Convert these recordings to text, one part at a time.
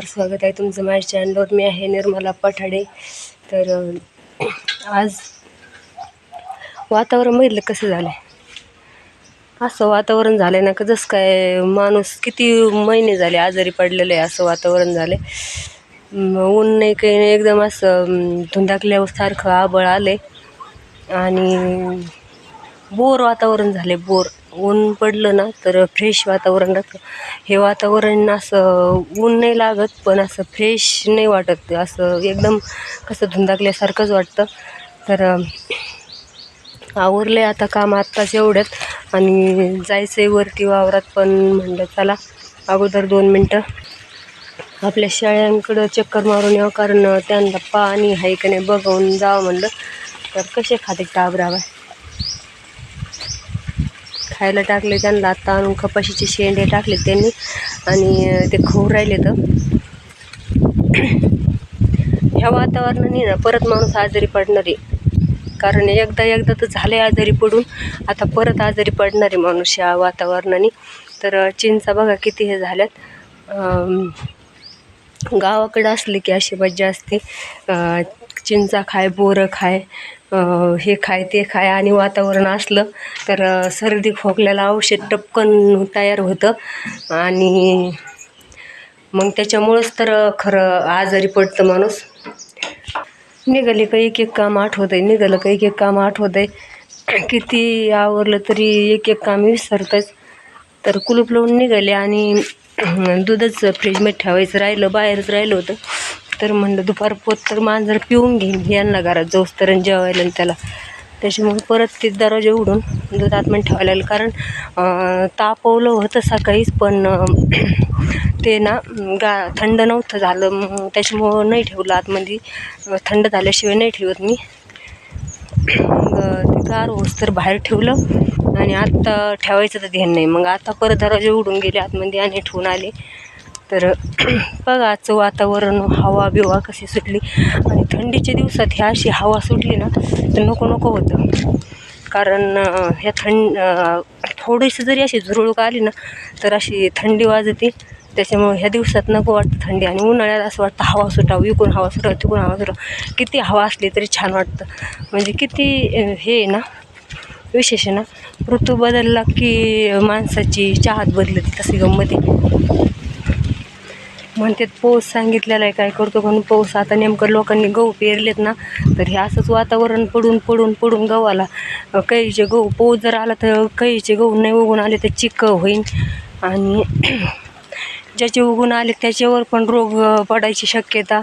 नमस्कार स्वागत आहे तुमचं माझ्या चॅनलवर मी आहे निर्मला पठाडे. तर आज वातावरण बघितलं कसं झालं आहे असं वातावरण झालं आहे ना का जसं काय माणूस किती महिने झाले आजारी पडलेलं आहे असं वातावरण झालं आहे ऊन नाही काही नाही एकदम असं धुंदाकल्यावर धुंदाकल्यासारखं आबळ आले आणि बोर वातावरण झाले बोर. ऊन पडलं ना तर फ्रेश वातावरण राहतं. हे वातावरण असं ऊन नाही लागत पण असं फ्रेश नाही वाटत. असं एकदम कसं धुंदाकल्यासारखंच वाटतं. तर आवरलं आता काम आत्ताच एवढ्यात. आणि जायचं आहे वरती वावरात पण म्हणलं चला अगोदर दोन मिनटं. आपल्या शाळांकडं चक्कर मारून यावं कारण त्यांना पाणी आहे का नाही बघून जावं म्हणलं. तर कसे खाते टाबरावा खायला टाकले त्यांना. आत्ता आणून कपाशीचे शेंडे टाकले त्यांनी आणि ते खाऊ राहिले तर. ह्या वातावरणाने ना परत माणूस आजारी पडणार आहे. कारण एकदा एकदा तर झाले आजारी पडून आता परत आजारी पडणार आहे माणूस या वातावरणाने. तर चीनचा चिंचा बघा किती हे झाल्यात. गावाकडं असले की अशी मज्जा असते. चिंचा खाय बोरं खाय हे खाय ते खाय आणि वातावरण असलं तर सर्दी खोकल्याला औषध टपकन तयार होतं. आणि मग त्याच्यामुळंच तर खरं आजारी पडतं माणूस. निघाले का एक एक काम आठवत आहे निघालं का एक एक काम आठवत आहे किती आवरलं तरी एक एक काम विसरतंच तर कुलूप लावून निघाले आणि दूधच फ्रीजमध्ये ठेवायचं राहिलं बाहेरच राहिलं होतं. तर म्हणलं दुपार पोत तर मांजर पिऊन घेईन यांना घरात जाऊस तर जेवायला आणि त्याला. त्याच्यामुळे परत ते दरवाजा उघडून दूध आतमध्ये ठेवायला लागलं. कारण तापवलं होतं सकाळीच पण ते ना गा थंड नव्हतं झालं. मग त्याच्यामुळं नाही ठेवलं आतमध्ये थंड झाल्याशिवाय नाही ठेवत मी. मग ते गार होस तर बाहेर ठेवलं. आणि आत्ता ठेवायचं तर ध्यान नाही. मग आता परत दरवाजे उडून गेले आतमध्ये आणि ठेवून आले. तर बघा आजचं वातावरण हवा बिवा कशी सुटली. आणि थंडीच्या दिवसात ह्या अशी हवा सुटली ना तर नको नको होतं. कारण ह्या थंड थोडीशी जरी अशी झुरळूक आली ना तर अशी थंडी वाजते. त्याच्यामुळे ह्या दिवसात नको वाटतं थंडी. आणि उन्हाळ्यात असं वाटतं हवा सुटावं इकून हवा सुटावं तिकून हवा सुटावं. किती हवा असली तरी छान वाटतं. म्हणजे किती हे आहे ना विशेष ना ऋतू बदलला की माणसाची चाहत बदलते तशी गंमत आहे. म्हणतात पाऊस सांगितलेला आहे काय करतो म्हणून पाऊस आता नेमकं लोकांनी गहू पेरलेत ना तर हे असंच वातावरण पडून पडून पडून गव्हाला कैचे गहू पाऊस जर आला तर कैचे गहू नाही उगून आले तर चिक्क होईल आणि ज्याचे उगून आले त्याच्यावर पण रोग पडायची शक्यता.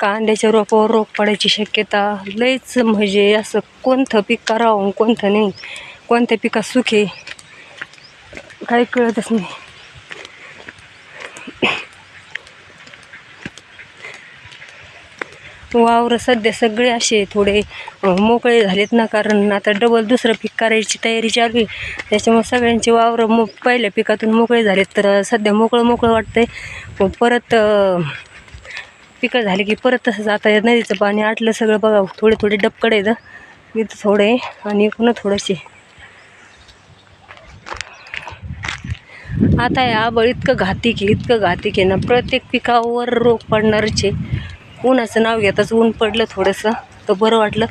कांद्याच्या रोपावर रोग पडायची शक्यता लईच म्हणजे असं कोणतं पीक करावं कोणतं नाही. कोणत्या पिकात सुखे काही कळतच नाही. वावर सध्या सगळे असे थोडे मोकळे झालेत ना कारण आता डबल दुसरं पीक करायची तयारी चालू आहे. त्याच्यामुळे सगळ्यांचे वावर मो पहिल्या पिकातून मोकळे झालेत तर सध्या मोकळं मोकळं वाटतंय परत पिकं झाली की परत तसंच आता नदीचं पाणी आटलं सगळं बघा थोडे थोडे डबकड आहेत. इथं थोडे आणि पुन्हा थोडेसे. आता हे आबळ इतकं घातिक आहे इतकं घातिक आहे ना प्रत्येक पिकावर रोग पडणारच. आहे उन्हाचं नाव घेताच ऊन पडलं थोडंसं तर बरं वाटलं.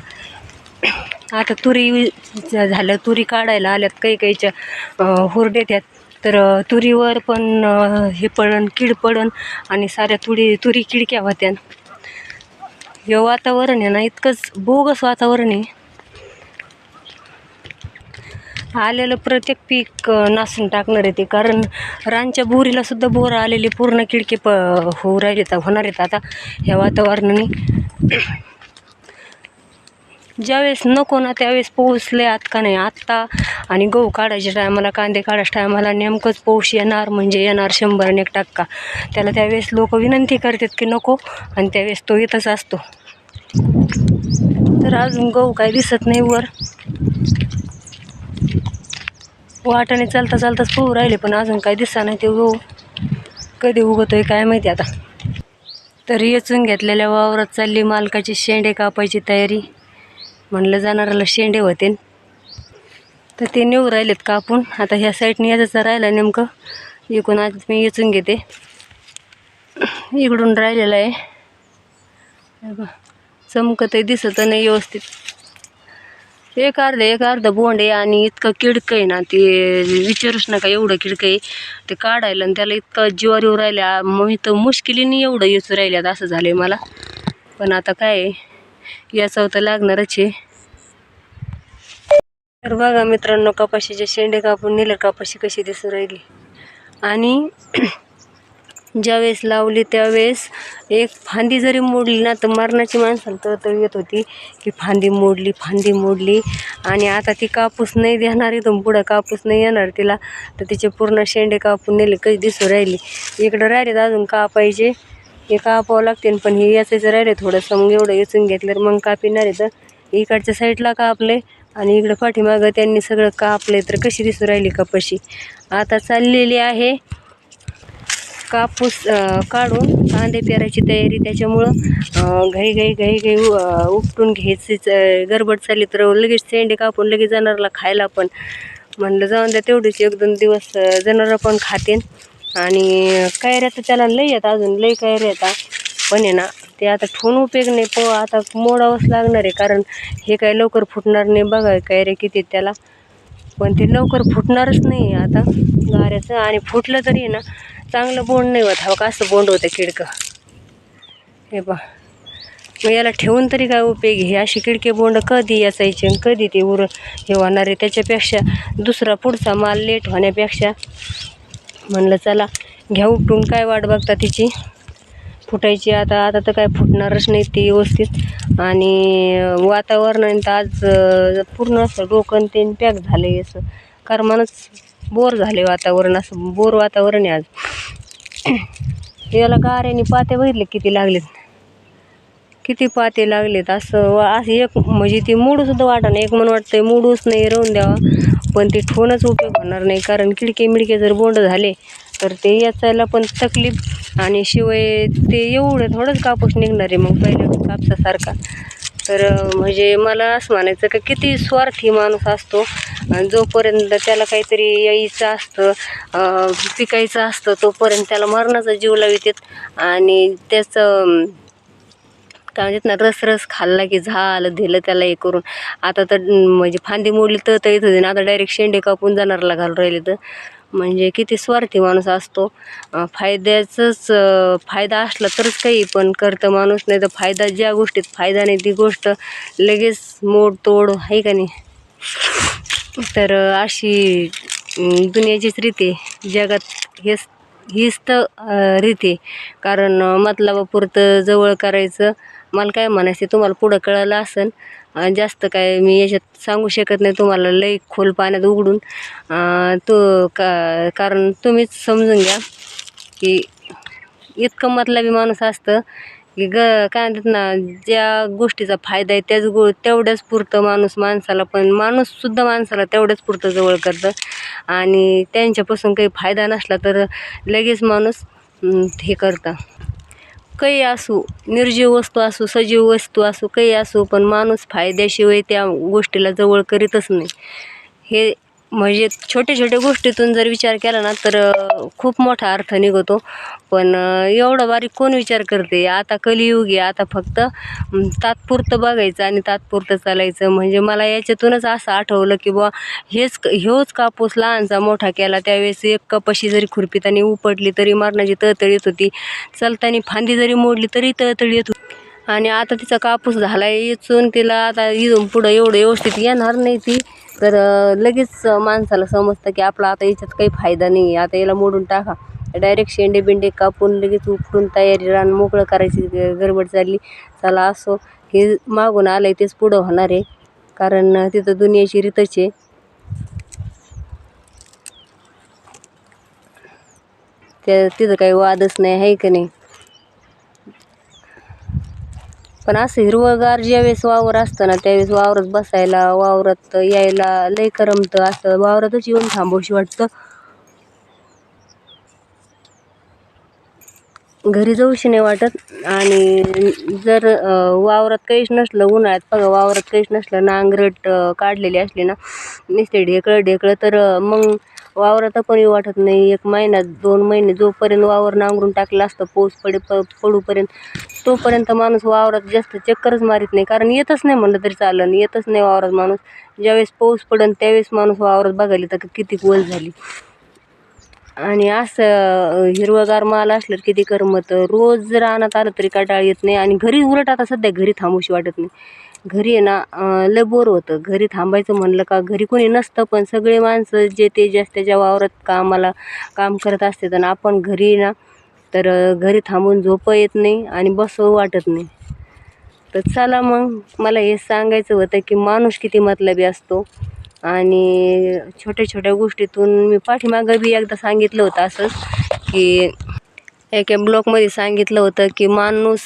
आता तुरी झालं तुरी काढायला आल्यात काही काहीच्या हुरडे हुरड्यात यात तर तुरीवर पण हे पडन कीड पडन आणि साऱ्या तुरी तुरी किडक्या होत्या. हे वातावरण आहे ना इतकंच बोगस वातावरण आहे. आलेलं प्रत्येक पीक नासून टाकणार आहे ते. कारण रानच्या बोरीला सुद्धा बोर आलेले पूर्ण किडके प होऊ राहिले होणार आहेत आता ह्या वातावरणाने. ज्यावेळेस नको ना त्यावेळेस पोहोचले आत का नाही आत्ता. आणि गहू काढायच्या टायमाला कांदे काढायच्या टायमाला नेमकंच पोष येणार म्हणजे येणार शंभर आणि एक टक्का. त्याला त्यावेळेस लोक विनंती करतात की नको आणि त्यावेळेस तो येतच असतो. तर अजून गहू काय दिसत नाही वर. वाटाने चालता चालताच पोहू राहिले पण अजून काय दिसा नाही ते गहू. कधी उगवतोय काय माहिती आता. तर येचून घेतलेल्या वावरात चालली मालकाची शेंडे कापायची तयारी. म्हणलं जाणाऱ्याला शेंडे होते. तर ते नेऊ राहिलेत कापून. आता ह्या साईडने याचं राहिलं नेमकं. इकून आज मी येचून घेते. इकडून राहिलेलं आहे. हे बघ, चमकत दिसत नाही व्यवस्थित. एक अर्ध एक अर्ध बोंड आहे आणि इतकं किडकं आहे ना ते विचारूच नका एवढं किडकं आहे ते काढायला आणि त्याला इतकं जीवार येऊ राहिल्या मग इथं मुश्किलीने एवढं येचू राहिल्यात असं झालं आहे मला. पण आता काय आहे? याचा तर लागणारच आहे. तर बघा मित्रांनो कपाशीचे शेंडे कापून नेले कपाशी कशी दिसू राहिली. आणि ज्यावेळेस लावली त्यावेळेस एक फांदी जरी मोडली ना तर मरणाची माणसाला तर येत होती की फांदी मोडली फांदी मोडली. आणि आता ती कापूस नाही देणार इथून पुढं कापूस नाही येणार तिला. तर तिचे पूर्ण शेंडे कापून नेले कशी दिसू राहिली. इकडं राहिले अजून कापायचे. हे कापावं लागते पण हे याचं राहिले थोडंसं. मग एवढं येचून घेतलं तर मग कापिणार आहे तर? इकडच्या साईडला कापले आणि इकडं पाठीमागं त्यांनी सगळं कापले तर कशी दिसू राहिली कपाशी? आता चाललेली आहे कापूस काढून कांदे पेरायची तयारी. त्याच्यामुळं घाई घाई घाई घाई उपटून घ्यायचीच गडबड चालली तर लगेच शेंडे कापून लगेच जनावरला खायला पण. म्हणलं जाऊन द्या तेवढीच एक दोन दिवस अं, जनावरं पण खातेन. आणि कैऱ्या तर त्याला लई येतात अजून लई कैऱ्या येतात पण आहे ना ते आता ठेवून उपयोग नाही. पो आता मोडावंच लागणार आहे कारण हे काय लवकर फुटणार नाही. बघा कैऱ्या किती आहेत त्याला. पण ते लवकर फुटणारच नाही आता गाऱ्याचं. आणि फुटलं तरी आहे ना चांगलं बोंड नाही होत. हवं का असं बोंड होतं किडकं? हे बा मग याला ठेवून तरी काय उपयोग हे अशी किडके बोंड कधी असायचे कधी ते उर हे होणार आहे? त्याच्यापेक्षा दुसरा पुढचा माल लेट होण्यापेक्षा म्हणलं चला घ्या उपटून काय वाट बघता तिची. फुटायची आता आता तर काय फुटणारच नाही ती व्यवस्थित. आणि वातावरणाने तर आज पूर्ण असं डोकं ते पॅक झालं आहे असं. करमानच बोर झाले वातावरण असं बोर वातावरण आहे आज. याला गाऱ्याने पात्या बघितले किती लागलेत. किती पाते लागलेत? असं वा- असं एक म्हणजे ती मूडसुद्धा वाटा नाही. एक म्हणून वाटतंय मूडूच नाही राहून द्यावा. पण ते ठोणच उपयोग होणार नाही. कारण किडके मिडके जर बोंड झाले तर ते याचायला पण तकलीफ. आणि शिवाय ते एवढं थोडंच कापूस निघणार आहे मग पहिल्या कापसासारखा. तर म्हणजे मला असं म्हणायचं का किती स्वार्थी माणूस असतो. आणि जोपर्यंत त्याला काहीतरी यायचं असतं पिकायचं असतं तोपर्यंत त्याला मरणाचा जीव लावित आणि त्याचं अं, काय ना रस रस खाल्ला की झालं दिलं त्याला हे करून. आता तर म्हणजे फांदी मोडली तर तर येत होती ना आता डायरेक्ट शेंडे कापून जाणारला घालून राहिले तर. म्हणजे किती स्वार्थी माणूस असतो. फायद्याचंच फायदा असला तरच काही पण करतं माणूस नाही तर फायदा ज्या गोष्टीत फायदा नाही ती गोष्ट लगेच मोड तोड आहे का नाही? तर अशी दुनियाचीच रीती जगात हेच हीच तर रीती कारण मतलबापुरतं जवळ करायचं. मला काय म्हणायचं तुम्हाला पुढं कळलं असेल जास्त काय मी याच्यात सांगू शकत नाही तुम्हाला लई खोल पाण्यात उघडून. तो का कारण तुम्हीच समजून घ्या की इतकं मतलबी माणूस असतं की ग काय म्हणतात ना ज्या गोष्टीचा फायदा आहे त्याच गो तेवढ्याच पुरतं माणूस माणसाला पण माणूससुद्धा माणसाला तेवढ्याच पुरतं जवळ करतं. आणि त्यांच्यापासून काही फायदा नसला तर लगेच माणूस हे करतं. काही असू निर्जीव वस्तू असू सजीव वस्तू असू काही असू पण माणूस फायद्याशिवाय त्या गोष्टीला जवळ करीतच नाही. हे म्हणजे छोट्या छोट्या गोष्टीतून जर विचार केला ना तर खूप मोठा अर्थ निघतो. पण एवढा बारीक कोण विचार करते? आता कलियुग आहे आता फक्त तात्पुरतं बघायचं आणि तात्पुरतं चालायचं. म्हणजे मला याच्यातूनच असं आठवलं की बुवा हेच ह्योच कापूस लहानचा मोठा केला त्यावेळेस एक कपाशी जरी खुरपीतानी उपटली तरी मरणाची तळतळ येत होती. चालताना फांदी जरी मोडली तरी तळतळ येत होती. आणि आता तिचा कापूस झाला इचून तिला आता इथून पुढं एवढं व्यवस्थित येणार नाही ती. तर लगेच माणसाला समजतं की आपला आता याच्यात काही फायदा नाही आहे आता याला मोडून टाका. डायरेक्ट शेंडे बिंडे कापून लगेच उपटून तयारी रान मोकळं करायची ग- गडबड चालली. चला असो. हे मागून आलं आहे तेच पुढं होणार आहे. कारण तिथं दुनियाची रीतच आहे. त्या तिथं काही वादच नाही आहे का नाही? पण असं हिरवंगार ज्यावेळेस वावर असतं ना त्यावेळेस वावरात बसायला वावरात यायला लय करमतं असं वावरातच येऊन थांबवशी वाटतं. घरी जाऊशी नाही वाटत आणि जर वावरात काहीच नसलं उन्हाळ्यात बघा वावरात काहीच नसलं नांगरट काढलेली असली ना नुसते ढेकळं ढेकळं तर मग वावरात कोणी वाटत नाही. एक महिना दोन महिने जोपर्यंत वावर नांगरून टाकलं असतं पाऊस पडे प पडूपर्यंत तोपर्यंत माणूस वावरात जास्त चक्करच मारीत नाही. कारण येतच नाही म्हणलं तरी चालन येतच नाही वावरात माणूस. ज्यावेळेस पाऊस पडेल त्यावेळेस माणूस वावरात बघायला तर किती वल झाली. आणि असं हिरवगार माल असलं किती करमत. रोज जर रानात आलं तरी काटाळ येत नाही आणि घरी उलट आता सध्या घरी थांबूशी वाटत नाही. घरी आहे ना लय बोर होतं. घरी थांबायचं म्हणलं का घरी कोणी नसतं पण सगळे माणसं जे ते ज्यास त्याच्या वावरात कामाला काम करत असते आणि आपण घरी ना तर घरी थांबून झोप येत नाही आणि बसवं वाटत नाही. तर चला मग मला हे सांगायचं होतं की माणूस किती मतलबी असतो. आणि छोट्या छोट्या गोष्टीतून मी पाठीमागं बी एकदा सांगितलं होतं असंच की एका ब्लॉगमध्ये सांगितलं होतं की माणूस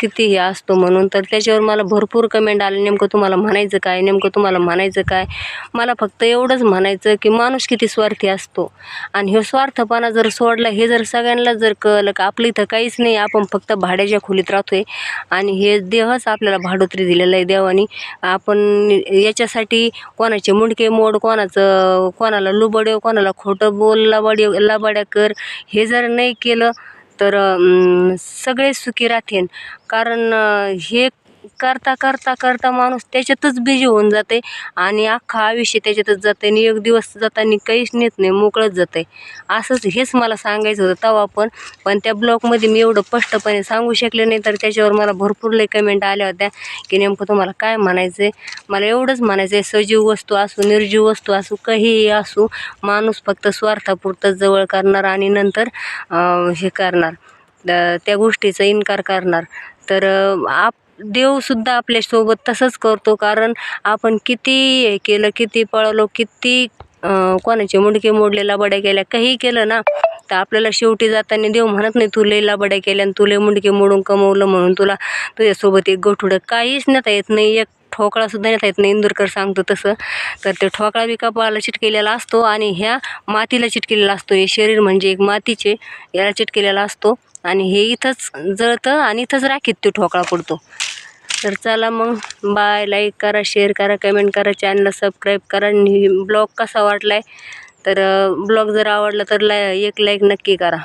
किती हे असतो म्हणून तर त्याच्यावर मला भरपूर कमेंट आले. नेमकं तुम्हाला म्हणायचं काय? नेमकं तुम्हाला म्हणायचं काय? मला फक्त एवढंच म्हणायचं की माणूस किती स्वार्थी असतो. आणि हे स्वार्थपणा जर सोडला हे जर सगळ्यांना जर कळलं का आपलं इथं काहीच नाही आपण फक्त भाड्याच्या खोलीत राहतोय. आणि हे देहच आपल्याला भाडोत्री दिलेलं आहे देवानी. आपण याच्यासाठी कोणाचे मुंडके मोड कोणाचं कोणाला लुबड्यो कोणाला खोटं बोल लबाड्यो लबाड्या कर. हे जर नाही केलं तर सगळे सुखी राहतील. कारण हे करता करता करता माणूस त्याच्यातच बिझी होऊन जाते आणि अख्खा आयुष्य त्याच्यातच जाते आणि एक दिवस जाताना काहीच नेत नाही मोकळंच जाते. असंच हेच मला सांगायचं होतं तेव्हा पण पण त्या ब्लॉगमध्ये मी एवढं स्पष्टपणे सांगू शकले नाही तर त्याच्यावर मला भरपूर लई कमेंट आल्या होत्या की नेमकं तुम्हाला काय म्हणायचं आहे मला एवढंच म्हणायचं आहे सजीव वस्तू असू निर्जीव वस्तू असू काहीही असू माणूस फक्त स्वार्थापुरतं जवळ करणार आणि नंतर हे करणार. त्या गोष्टीचा इन्कार करणार. तर आप देवसुद्धा आपल्यासोबत तसंच करतो. कारण आपण किती हे केलं किती पळवलो किती कोणाचे मुंडके मोडलेला बड्या केल्या काही केलं ना तर आपल्याला शेवटी जाताना देव म्हणत नाही तू लय लाबड्या केल्या आणि तू लय मुंडके मोडून कमवलं म्हणून तुला तुझ्यासोबत एक गोठुडं काहीच नेता येत नाही एक ठोकळासुद्धा नेता येत नाही. इंदूरकर सांगतो तसं. तर ते ठोकळा बी कपाळाला चिटकेलेला असतो आणि ह्या मातीला चिटकेलेला असतो. हे शरीर म्हणजे एक मातीचे याला चिटकेलेला असतो. आणि हे इथंच जळतं आणि इथंच राखीत तो ठोकळा पडतो तर चला मग. बाय लाईक करा शेअर करा कमेंट करा चॅनलला सबस्क्राईब करा. आणि ब्लॉग कसा वाटला आहे तर ब्लॉग जर आवडला तर ला एक लाईक नक्की करा.